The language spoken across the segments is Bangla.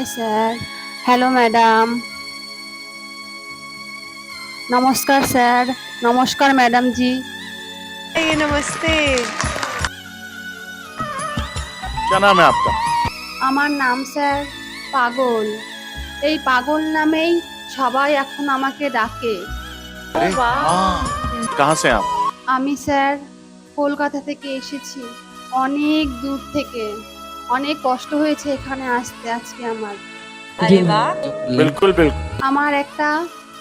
হাই স্যার হ্যালো ম্যাডাম নমস্কার স্যার নমস্কার ম্যাডাম জি নমস্তে আমার নাম স্যার পাগল। এই পাগল নামেই সবাই এখন আমাকে ডাকে। আমি স্যার কলকাতা থেকে এসেছি অনেক দূর থেকে। অনেক কষ্ট হয়েছে এখানে আসতে আজকে আমার अरे वाह बिल्कुल बिल्कुल আমার একটা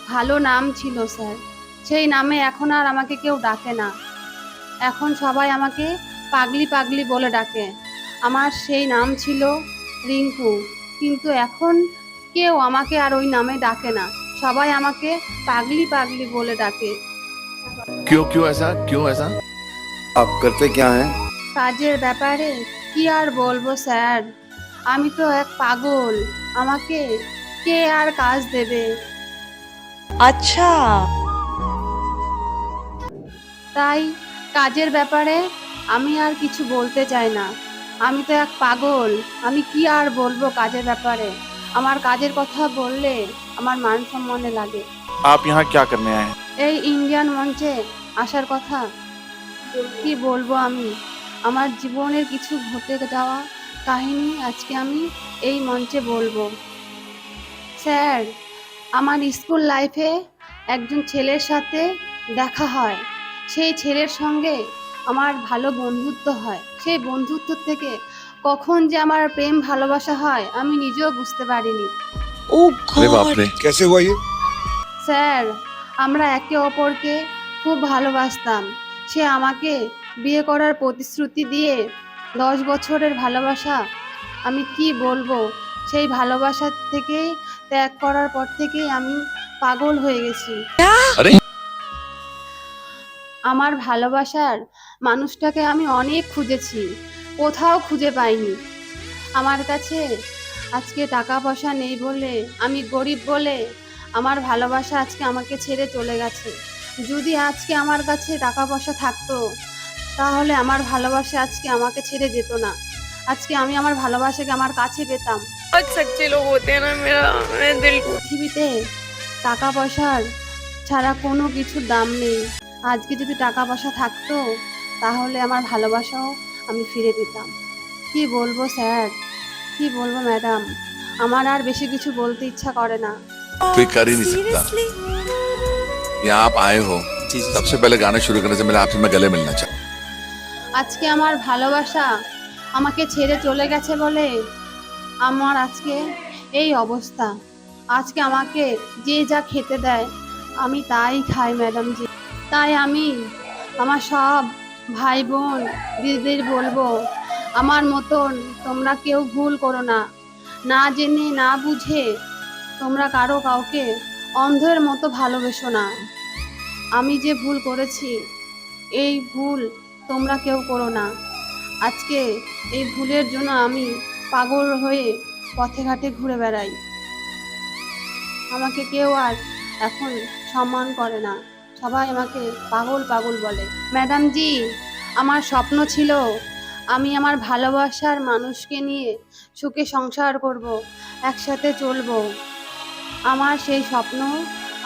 ভালো নাম ছিল স্যার সেই নামে এখন আর আমাকে কেউ ডাকে না এখন সবাই আমাকে পাগলি পাগলি বলে ডাকে আমার সেই নাম ছিল রিঙ্কু কিন্তু এখন কেউ আমাকে আর ওই নামে ডাকে না সবাই আমাকে পাগলি পাগলি বলে ডাকে क्यों क्यों ऐसा क्यों ऐसा आप करते क्या हैं কাজের ব্যাপারে কি আর বলবো স্যার আমি তো এক পাগল আমাকে কে আর কাজ দেবে अच्छा তাই কাজের ব্যাপারে আমি আর কিছু বলতে চাই না আমি তো এক পাগল আমি কি আর বলবো কাজের ব্যাপারে আমার কাজের কথা বললে আমার মান সম্মানে লাগে आप यहाँ क्या करने आए हैं এই ইন্ডিয়ান মঞ্চে আসার কথা কি বলবো আমি আমার জীবনের কিছু ঘটে যাওয়া কাহিনী আজকে আমি এই মঞ্চে বলবো স্যার আমার স্কুল লাইফে একজন ছেলের সাথে দেখা হয় সেই ছেলের সঙ্গে আমার ভালো বন্ধুত্ব হয় সেই বন্ধুত্ব থেকে কখন যে আমার প্রেম ভালোবাসা হয় আমি নিজেও বুঝতে পারিনি ओ अरे बाप रे कैसे हुआ ये স্যার আমরা একে অপরকে খুব ভালোবাসতাম সে আমাকে বিয়ে করার প্রতিশ্রুতি দিয়ে দশ বছরের ভালোবাসা আমি কি বলব? সেই ভালোবাসা থেকে ত্যাগ করার পর থেকেই আমি পাগল হয়ে গেছি। আমার ভালোবাসার মানুষটাকে আমি অনেক খুঁজেছি কোথাও খুঁজে পাইনি। আমার কাছে আজকে টাকা পয়সা নেই বলে আমি গরিব বলে আমার ভালোবাসা আজকে আমাকে ছেড়ে চলে গেছে। যদি আজকে আমার কাছে টাকা পয়সা থাকতো তাহলে আমার ভালোবাসা আজকে আমাকে ছেড়ে যেত না আজকে আমি আমার ভালোবাসাকে আমার কাছে পেতাম बहुत सच्चे लोग होते हैं ना मेरा मेरे दिल को পৃথিবীতে টাকা পয়সার ছাড়া কোনো কিছুর দাম নেই আজকে যদি টাকা পয়সা থাকতো তাহলে আমার ভালোবাসাও আমি ফিরে পেতাম কি বলবো স্যার কি বলবো ম্যাডাম আমার আর বেশি কিছু বলতে ইচ্ছা করে না कोई कर ही नहीं सकता यहाँ आप आए हो सबसे पहले गाना शुरू करने से पहले आपसे मैं गले मिलना चाहता আজকে আমার ভালোবাসা আমাকে ছেড়ে চলে গেছে বলে? আমার আজকে এই অবস্থা। আজকে আমাকে যে যা খেতে দেয়, আমি তাই খাই, ম্যাডাম জি। তাই আমি আমার সব ভাই বোন দিদিদের বলব, আমার মতন তোমরা কেউ ভুল করো না। না জেনে, না বুঝে তোমরা কারও কাউকে অন্ধের মতো ভালোবেসো না। আমি যে ভুল করেছি, এই ভুল তোমরা কেউ করো না। আজকে এই ভুলের জন্য আমি পাগল হয়ে পথে ঘাটে ঘুরে বেড়াই। আমাকে কেউ আর এখন সম্মান করে না। সবাই আমাকে পাগল পাগল বলে। ম্যাডাম জি, আমার স্বপ্ন ছিল আমি আমার ভালোবাসার মানুষকে নিয়ে সুখে সংসার করব, একসাথে চলবো। আমার সেই স্বপ্ন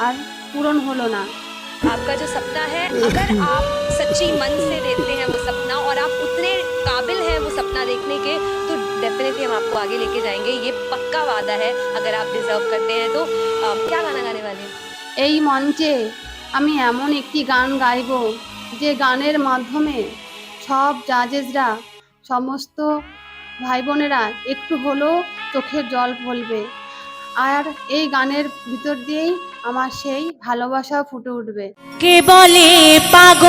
আর পূরণ হলো না। आपका जो सपना है अगर आप सच्ची मन से देखते हैं वो सपना और आप उतने काबिल हैं वो सपना देखने के तो डेफिनेटली हम आपको आगे लेके जाएंगे ये पक्का वादा है अगर आप डिजर्व करते हैं तो अ, क्या गाना गाने वाले हैं এই মঞ্চে আমি এমন একটি গান গাইব যে গানের মাধ্যমে সব জাজেসরা সমস্ত ভাই বোনেরা একটু হলেও চোখের জল ফলবে আর এই গানের ভিতর দিয়েই আমার সেই ভালোবাসা ফুটে উঠবে। কে বলে পাগ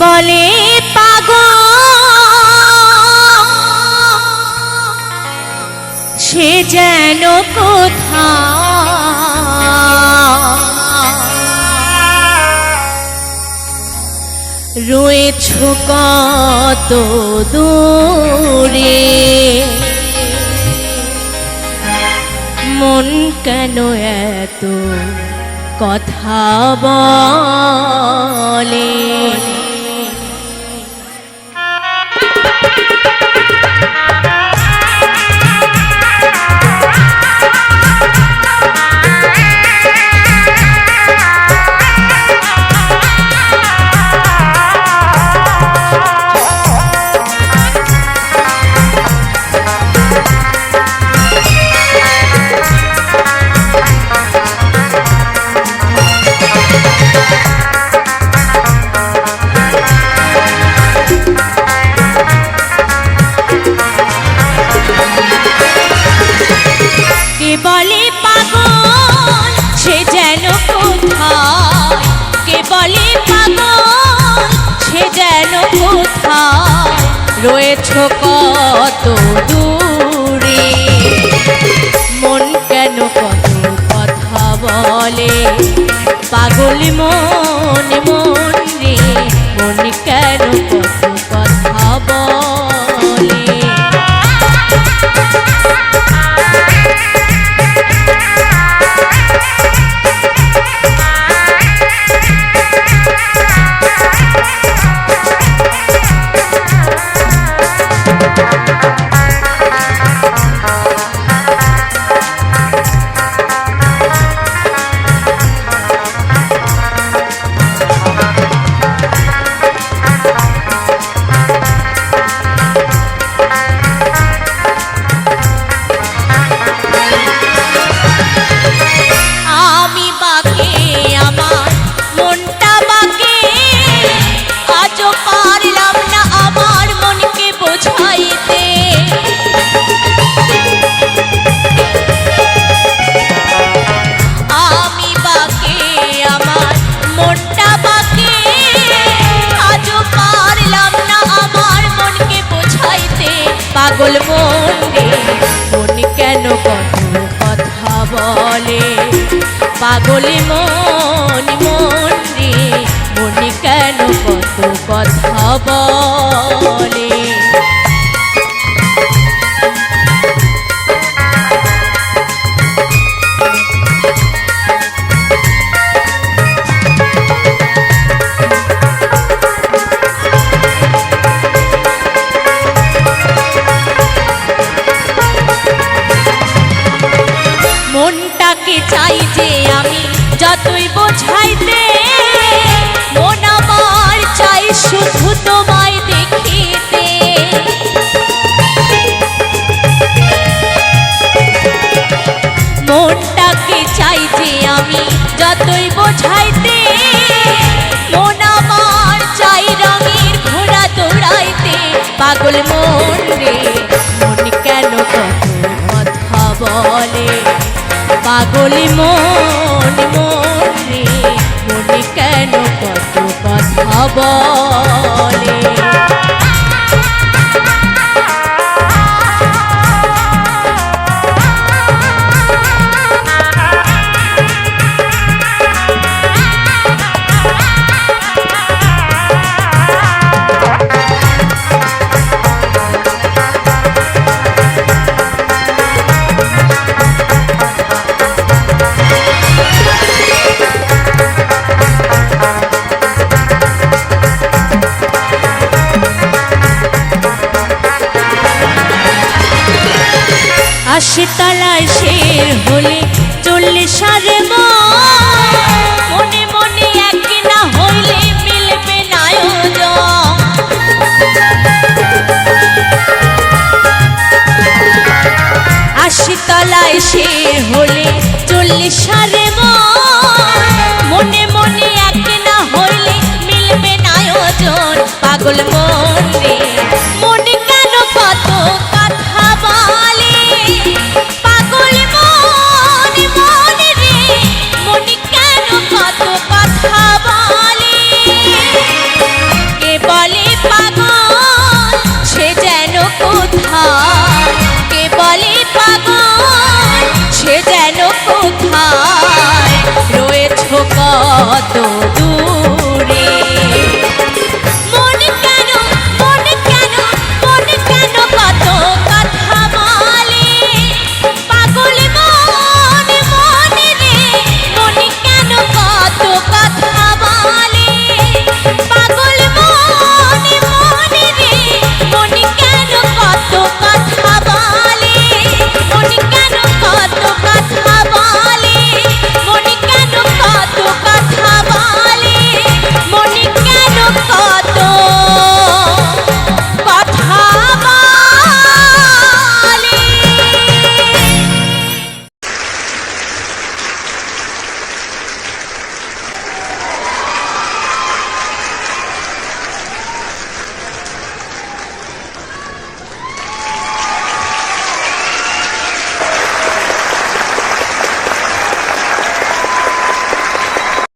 বলে পাগ সে যেন কোথা রয়েছ কত দূরে মন কেন এত কথা বলে? রয়েছ কত দূরে? মন কেন কত কথা বলে? পাগল মন মন রে, মন কেন কত কথা বলে? আজও পারলাম না আমার মনকে বোঝাইতে। আমি বাকে, আমার মনটা আজও পারলাম না আমার মনকে বোঝাইতে। পাগল মন মন কেন কত কথা বলে? পাগল মন মন রে কেন কত কথা বলে। যতই বোঝাইতে, মন আমার চাই রঙের ঘোড়া দৌড়াইতে। পাগল মন রে, মন কেন কত কথা বলে? পাগল মন মন শের হলে চল্লিশ সারে মনে। মনে এক হইলে মিলবে না না মিলবে পাগল মন রে। কেন কোথায় রয়েছ কত